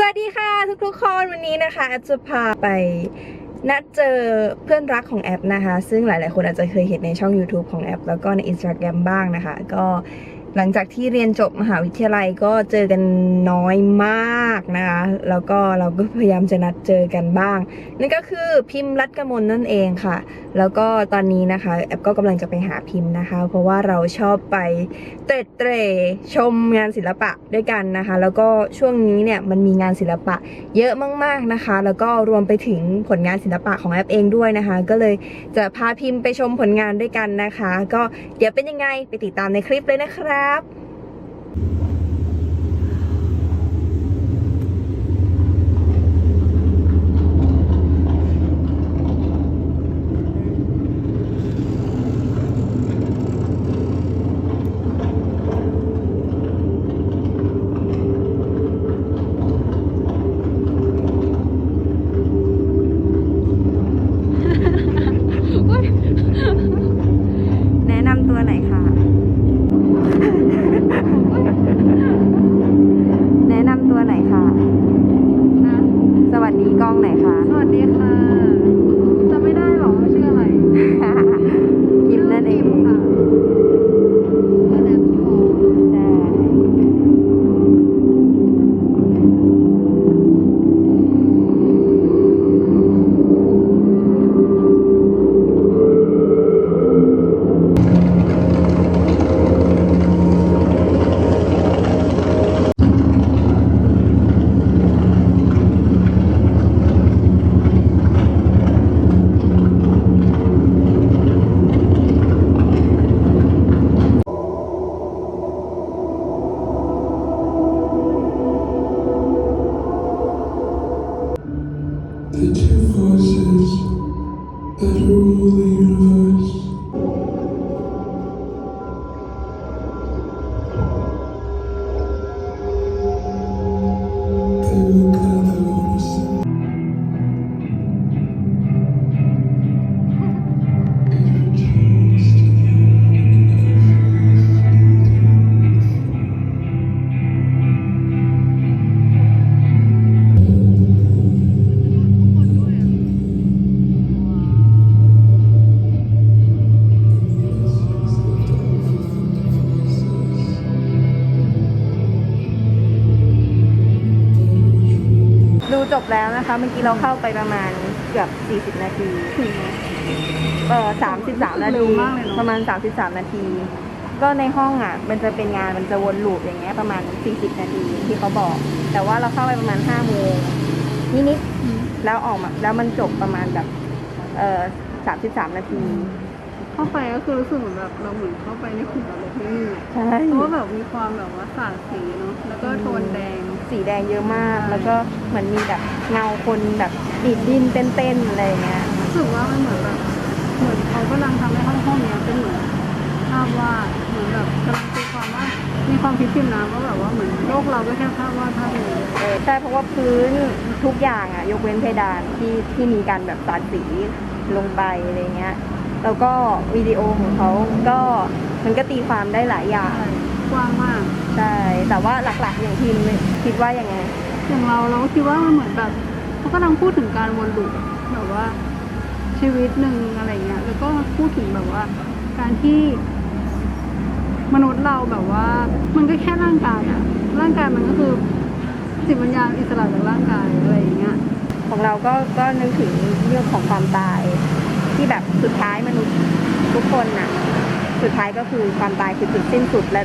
สวัสดีค่ะทุกๆคนวันนี้นะคะแอปจะพาไปนัดเจอเพื่อนรักของแอปนะคะ ซึ่งหลายๆคนอาจจะเคยเห็นในช่อง YouTube ของแอป แล้วก็ใน Instagram บ้างนะคะ ก็ หลังจากที่เรียนจบมหาวิทยาลัยก็เจอกันน้อยมากนะคะ แล้วก็เราก็พยายามจะนัดเจอกันบ้าง นั่นก็คือพิมพ์รัตกมลนั่นเองค่ะ แล้วก็ตอนนี้นะคะแอปก็กำลังจะไปหาพิมพ์นะคะ เพราะว่าเราชอบไปเตร็ดเตร่ชมงานศิลปะด้วยกันนะคะ แล้วก็ช่วงนี้เนี่ยมันมีงานศิลปะเยอะมากๆนะคะ แล้วก็รวมไปถึงผลงานศิลปะของแอปเองด้วยนะคะ ก็เลยจะพาพิมพ์ไปชมผลงานด้วยกันนะคะ ก็เดี๋ยวเป็นยังไงไปติดตามในคลิปเลยนะครับ แนะนำตัวไหนอยค่ะ แนะนำตัวไหนอยค่ะ สวัสดี กล้องไหนอยค่ะ สวัสดีค่ะ แล้วนะคะ เมื่อกี้เราเข้าไปประมาณเกือบ 40 นาทีถึงเออ33 นาเร็ที วมากเลยเนอะ ประมาณ 33 นาที ก็ในห้องอะ มันจะเป็นงานมันจะวนลูปอย่างเงี้ยประมาณ 40 นาทีที่เขาบอก แต่ว่าเราเข้าไปประมาณ5โมงนิดๆแล้วออกมาแล้วมันจบประมาณแบบ เออ33 นาที เข้าไปก็คือรู้สึกเหมือนแบบเราเหมือนเข้าไปในขุมนรกนิดนึงอะใช่ เพราะว่าแบบมีความแบบว่าสาดสีเนาะ แล้วก็โทนแดง สีแดงเยอะมาก แล้วก็เหมือนมีแบบเงาคนแบบดีดดินเต้นๆอะไรอย่างเงี้ยรู้สึกว่ามันเหมือนแบบเหมือนเขากำลังทำให้ห้องห้องเนี้ยเป็นเหมือนภาพวาดเหมือนแบบกำลังตีความว่ามีความคิดพิมพ์นะว่าแบบว่าเหมือนโลกเราก็แค่ภาพวาดภาพหนึ่งเออใช่เพราะว่าพื้นทุกอย่างอะยกเว้นเพดานที่ที่มีการแบบสาดสีลงไปอะไรเงี้ยแล้วก็วิดีโอของเขาก็มันก็ตีความได้หลายอย่างใช่กว้างมาก ใช่ แต่ว่าหลักๆอย่างทีมคิดว่ายังไง อย่างเราเราก็คิดว่ามันเหมือนแบบเขากำลังพูดถึงการวนลูปแบบว่าชีวิตหนึ่งอะไรเงี้ย แล้วก็พูดถึงแบบว่า การที่มนุษย์เราแบบว่า มันก็แค่ร่างกายอะร่างกายมันก็คือจิตวิญญาณอิสระจากร่างกายอะไรอย่างเงี้ย ของเราก็ก็นึกถึงเรื่องของความตาย ที่แบบสุดท้ายมนุษย์ทุกคนน่ะ สุดท้ายก็คือความตายคือจุดสิ้นสุดและ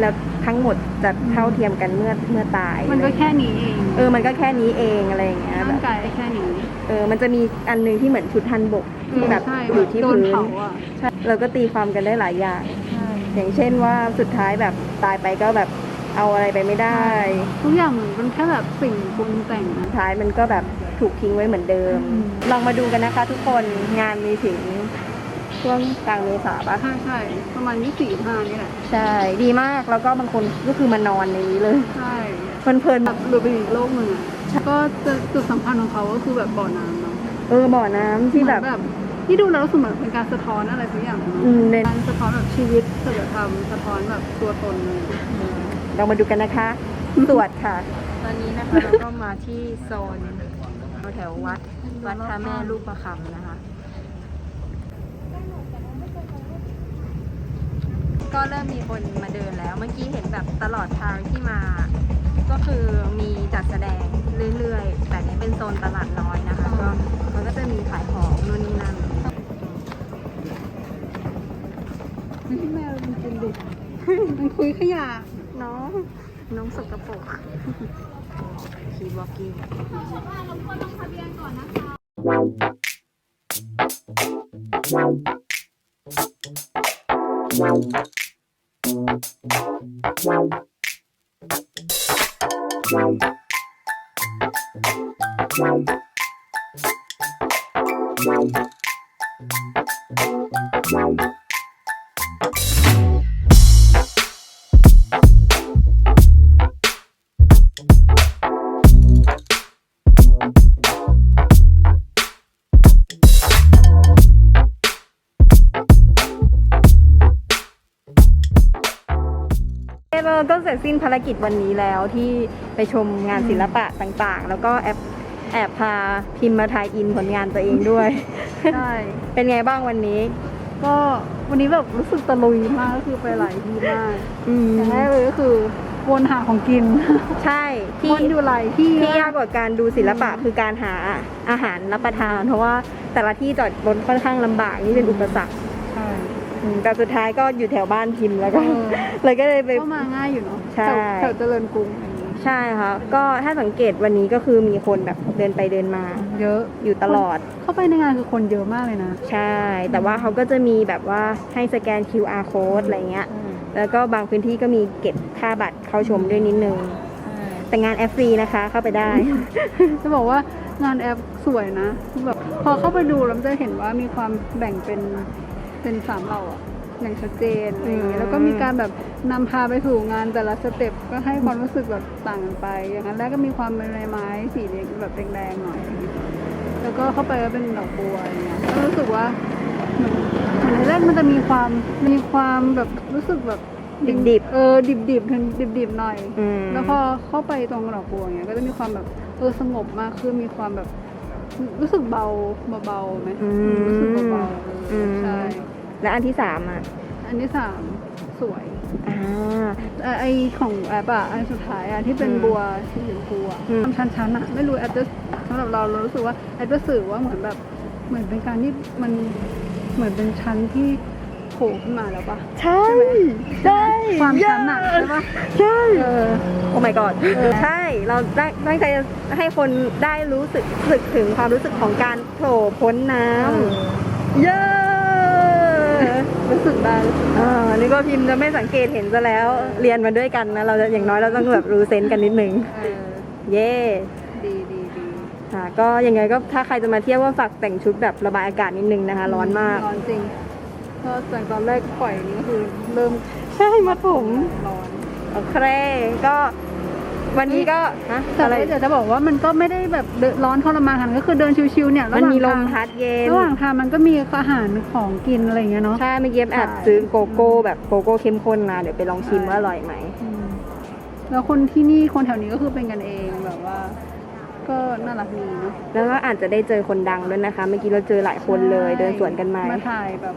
แล้ว ทั้งหมดจะเท่าเทียมกันเมื่อเมื่อตาย มันก็แค่นี้เอง เออ มันก็แค่นี้เองอะไรอย่างเงี้ยแบร่างบกายแค่นี้ เออ มันจะมีอันหนึงที่เหมือนชุดทันบกที่แบบใช่อยู่ที่โดนพื้นเผาอะ ใช่เราก็ตีความกันได้หลายอย่าง ใช่ อย่างเช่นว่าสุดท้ายแบบตายไปก็แบบเอาอะไรไปไม่ได้ทุกอย่างเหมือนเป็นแค่แบบสิ่งปรุงแต่งนะ สุดท้ายมันก็แบบถูกทิ้งไว้เหมือนเดิมอืมลองมาดูกันนะคะทุกคนงานมีถึง ช่วงกลางเมษาปะใช่ใช่ประมาณยี่สี่ห้านี่แหละใช่ ดีมากแล้วก็บางคนก็คือมานอนในนี้เลยใช่เพลินๆแบแบบบหรือไปอีกโลกหนึ่งอะก็จะจุดสำคัญของเขาก็คือแบบบ่อน้ำเนาะเออบ่อน้ำที่แบบเหมือนแบบที่ดูแล้วรู้สึกเหมือนเป็นการสะท้อนอะไรสักอย่างเนาะอืมในการสะท้อนแบบชีวิตศิลธรรมสะท้อนแบบตัวตนเลยเรามาดูกันนะคะสวดค่ะใช่อนนี้นะคะ เราก็มาที่โซนแถววัดวัดพระแม่ลูกประคำนะคะ ก็เริ่มมีคนมาเดินแล้ว เมื่อกี้เห็นแบบตลอดทางที่มา ก็คือมีจัดแสดงเรื่อยๆ แต่นี้เป็นโซนตลาดน้อยนะคะ ก็มันก็จะมีขายของนู่นนี่นั่นแมวมันเป็นเด็กมันคุยขยะน้องน้องสกปรกคีบล็อกกิ้งเรา สร็จสิ้นภารกิจวันนี้แล้วที่ไปชมงานศิลปะต่างๆ แล้วก็แอบแอบพาพิมพ์มาทายอินผลงานตัวเองด้วย ใช่ เป็นไงบ้างวันนี้ ก็วันนี้แบบรู้สึกตะลุยมากก็คือไปหลายที่มากอืมอย่างแรกเลยก็คือวนหาของกิน ใช่ที่วนอยู่หลายที่ที่ยากกว่าการดูศิลปะคือการหาอาหารรับประทาน เพราะว่าแต่ละที่จอดรถค่อนข้างลำบากนี่เป็นอุปสรรคใช่ อืมแต่สุดท้ายก็อยู่แถวบ้านพิมพ์แล้วก็ เออ เลยก็เลยไป ก็มาง่ายอยู่เนาะใช่ แถวแถวเจริญกรุงอย่างนี้ใช่ค่ะก็ถ้าสังเกตวันนี้ก็คือมีคนแบบเดินไปเดินมา เยอะ อยู่ตลอด เข้าไปในงานคือคนเยอะมากเลยนะใช่ แต่ว่าเขาก็จะมีแบบว่าให้สแกน QR code อะไรเงี้ย แล้วก็บางพื้นที่ก็มีเก็บค่าบัตรเข้าชมด้วยนิดนึง แต่งานแอฟฟรีนะคะเข้าไปได้ จะบอกว่างานแอปสวยนะแบบพอเข้าไปดูแล้วมันจะเห็นว่ามีความแบ่งเป็น เป็นสามเหล่าอะอย่างชัดเจนอะไรอย่างเงี้อืยมแล้วก็มีการแบบนำพาไปสู่งานแต่ละสเต็ปก็ให้ความรู้สึกแบบต่างกันไป อย่างนั้นแรกก็มีความเป็นไม้ไม้สีแดงแบบแดงๆหน่อย แล้วก็เข้าไปก็เป็นดอกบัวอะไรเงี้ยก็รู้สึกว่าเหมือนเหมือนในแรกมันจะมีความมีความแบบรู้สึกแบบดิบๆ เออดิบดิบดิบดิบๆหน่อยอืมแล้วพอเข้าไปตรงดอกบัวเงี้ยก็จะมีความแบบเออสงบมากขึ้นมีความแบบ รู้สึกเบาเบาๆไหมอืมรู้สึกเบาๆเอออม ใช่ และอันที่สามอะอันที่สามสวยอ่า เอ่อไอของแอปอะอันสุดท้ายอะที่เป็นอืมบัวสีชมพูอะอืม ทำชั้นๆอะไม่รู้แอปจะสำหรับเราเรารู้สึกว่าแอปจะสื่อว่าเหมือนแบบเหมือนเป็นการที่มันเหมือนเป็นชั้นที่โผล่ขึ้นมาแล้วปะใช่ใช่ความชั้นอะใช่ปะใช่ เออ โอ้ my god เออ ใช่ เราได้ตั้งใจจะให้คนได้รู้สึกสึกถึงความรู้สึกของการโผล่พ้นน้ำเย้ รู้สึกได้รู้สึกอ่านี่ก็พิมพ์จะไม่สังเกตเห็นซะแล้ว เรียนมาด้วยกันนะ เราจะอย่างน้อยเราต้องแบบรู้เซนส์กันนิดนึง เออเย่ดีดีดีค่ะ ก็ยังไงก็ถ้าใครจะมาเที่ยวก็ฝากแต่งชุดแบบระบายอากาศนิดนึงนะคะ ร้อนมาก ร้อนจริงก็จากตอนแรกปล่อยนี้ก็คือเริ่มใช่มัดผมร้อน โอเค ก็ วันนี้ก็ฮะแต่อะไรว่าเดี๋ยวจะบอกว่ามันก็ไม่ได้แบบเดินร้อนทรมานขนาดนั้นก็คือเดินชิวๆเนี่ยมันมีลระหมว่างทางพัดเย็น ระหว่างทางมันก็มีอาหารของกินอะไรอย่างเงี้ยเนาะ ใช่เมื่อกี้แอบใช่ซื้อโกโก้แบบโกโก้เข้มข้นมา เดี๋ยวไปลองชิมใช่ว่าอร่อยไหม อืมแล้วคนที่นี่คนแถวนี้ก็คือเป็นกันเองแบบว่า ก็น่ารักดีเนาะแล้วก็อาจจะได้เจอคนดังด้วยนะคะ เมื่อกี้เราเจอหลายคนเลยเดินสวนกันมา มาถ่ายแบบ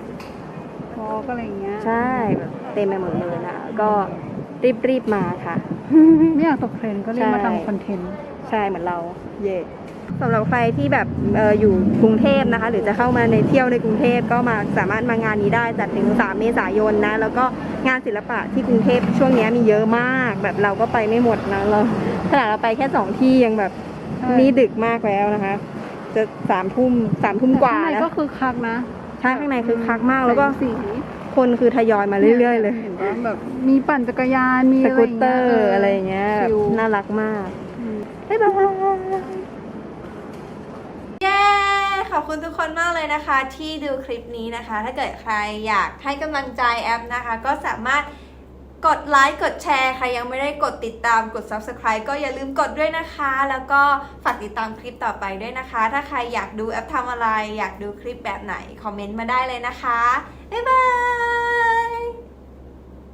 วอล์กอะไรอย่างเงี้ยใช่แบบเต็มไปหมดเลยนะก็ รีบๆมาค่ะ ไม่อยากตกเทรนด์ก็เลยมาใช่ทำคอนเทนต์ใช่เหมือนเรา เย่สำหรับใครที่แบบเอออยู่กรุงเทพนะคะ หรือจะเข้ามาในเที่ยวในกรุงเทพก็มาสามารถมางานนี้ได้จัดถึง 3 เมษายนนะ แล้วก็งานศิลปะที่กรุงเทพช่วงนี้มีเยอะมาก แบบเราก็ไปไม่หมดนะเราขนาดเราไปแค่สองที่ยังแบบใช่นี่ดึกมากแล้วนะคะ จะสามทุ่มสามทุ่มกว่าแต่ข้งในแล้วก็คือคักนะใช่ข้างในคือคักมากแล้วก็สงสี คนคือทยอยมาเรื่อย ๆ เลยเห็นว่าแบบมีปั่นจักรยานมีสอะไรกูอย่างตเตเงี้อยร์อะไรอย่างเงี้ยแบบชิลน่ารักมากอืม บ๊ายบาย เย้ ขอบคุณทุกคนมากเลยนะคะ ที่ดูคลิปนี้นะคะ ถ้าเกิดใครอยากให้กำลังใจแอปนะคะ ก็สามารถ กดไลค์กดแชร์ใครยังไม่ได้กดติดตามกด Subscribe ก็อย่าลืมกดด้วยนะคะ แล้วก็ฝากติดตามคลิปต่อไปด้วยนะคะ ถ้าใครอยากดูแอปทำอะไร อยากดูคลิปแบบไหน คอมเมนต์มาได้เลยนะคะ บ๊ายบาย